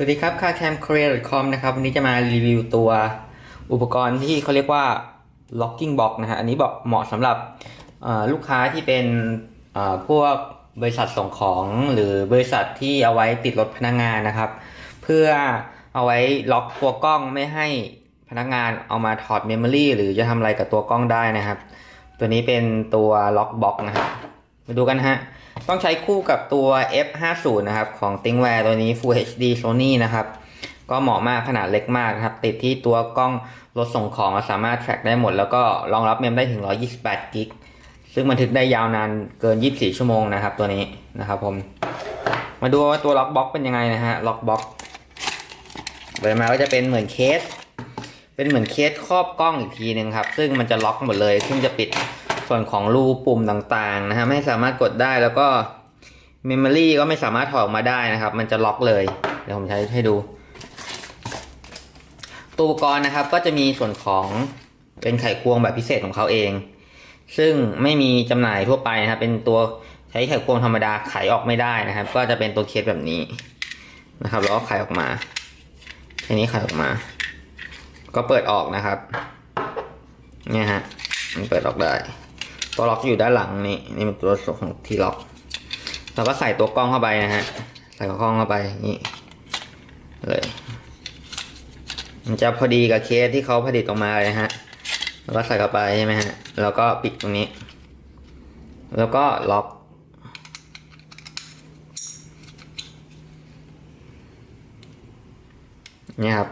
สวัสดีครับ carcamkorea.com นะครับ วันนี้จะมารีวิวตัวอุปกรณ์ที่เขาเรียกว่า locking box นะฮะ อันนี้บอกเหมาะสำหรับลูกค้าที่เป็นพวกบริษัทส่งของหรือบริษัทที่เอาไว้ติดรถพนักงานนะครับ เพื่อเอาไว้ล็อกตัวกล้องไม่ให้พนักงานเอามาถอดเมมโมรีหรือจะทำอะไรกับตัวกล้องได้นะครับ ตัวนี้เป็นตัว lock box นะครับ มาดูกันนะฮะ ต้องใช้คู่กับตัว F50 นะครับของ ThinkWare ตัวนี้ Full HD Sony นะครับ ก็เหมาะมากขนาดเล็กมากนะครับ ติดที่ตัวกล้องรถส่งของสามารถ track ได้หมด แล้วก็รองรับเมมได้ถึง 128กิกซึ่งบันทึกได้ยาวนานเกิน 24 ชั่วโมงนะครับ ตัวนี้นะครับผม มาดูว่าตัวล็อกบ็อกเป็นยังไงนะฮะล็อกบ็อกเปิดมาก็จะเป็นเหมือนเคส เป็นเหมือนเคสครอบกล้องอีกทีหนึ่งครับ ซึ่งมันจะล็อกหมดเลย ซึ่งจะปิด ส่วนของรูปุ่มต่างๆนะฮะไม่สามารถกดได้แล้วก็เมมโมรี่ก็ไม่สามารถถอดออกมาได้นะครับ มันจะล็อกเลย เดี๋ยวผมใช้ให้ดูตัวอุปกรณ์นะครับก็จะมีส่วนของเป็นไขควงแบบพิเศษของเขาเอง ซึ่งไม่มีจำหน่ายทั่วไปนะครับเป็นตัวใช้ไขควงธรรมดาไขออกไม่ได้นะครับ ก็จะเป็นตัวเคสแบบนี้นะครับ แล้วก็ไขออกมาทีนี้ไขออกมา ก็เปิดออกนะครับเนี่ยฮะมันเปิดออกได้ ตัวล็อกอยู่ด้านหลังนี่นี่เป็นตัวส่วนของที่ล็อกเราก็ใส่ตัวกล้องเข้าไปนะฮะใส่กล้องเข้าไปนี่เลยมันจะพอดีกับเคสที่เขาผลิตออกมาเลยฮะ แล้วก็ใส่เข้าไปใช่ไหมฮะ แล้วก็ปิดตรงนี้ แล้วก็ล็อก นี่ครับ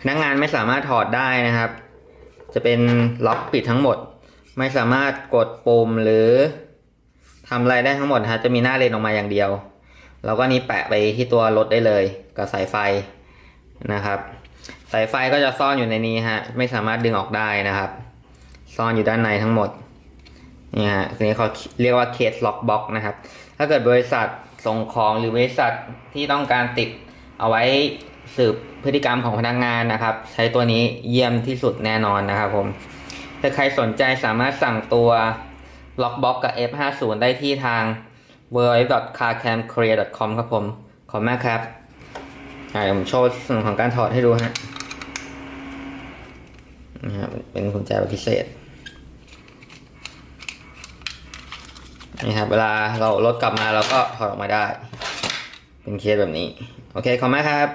พนักงานไม่สามารถถอดได้นะครับ จะเป็นล็อกปิดทั้งหมด ไม่สามารถกดปุ่มหรือทำอะไรได้ทั้งหมดฮะจะมีหน้าเลนออกมาอย่างเดียว แล้วก็นี้แปะไปที่ตัวรถได้เลยกับสายไฟนะครับ สายไฟก็จะซ่อนอยู่ในนี้ฮะไม่สามารถดึงออกได้นะครับ ซ่อนอยู่ด้านในทั้งหมดนี่ฮะทีนี้เขาเรียกว่าเคสล็อกบ็อกนะครับ ถ้าเกิดบริษัทส่งของหรือบริษัทที่ต้องการติดเอาไว้สืบพฤติกรรมของพนักงานนะครับ ใช้ตัวนี้เยี่ยมที่สุดแน่นอนนะครับผม ถ้าใครสนใจสามารถสั่งตัว Lockbox กับ F50 ได้ที่ทาง w w w c a r c a m k o r e a c o m ครับผม ขอบมากครับเดี๋ยวผมโชว์ส่วนของการถอดให้ดูฮะนี่ครับเป็นกุญแจพิเศษนี่ครับเวลาเรารถกลับมาเราก็ถอดออกมาได้ เป็นเคสแบบนี้ โอเค ขอบมากครับ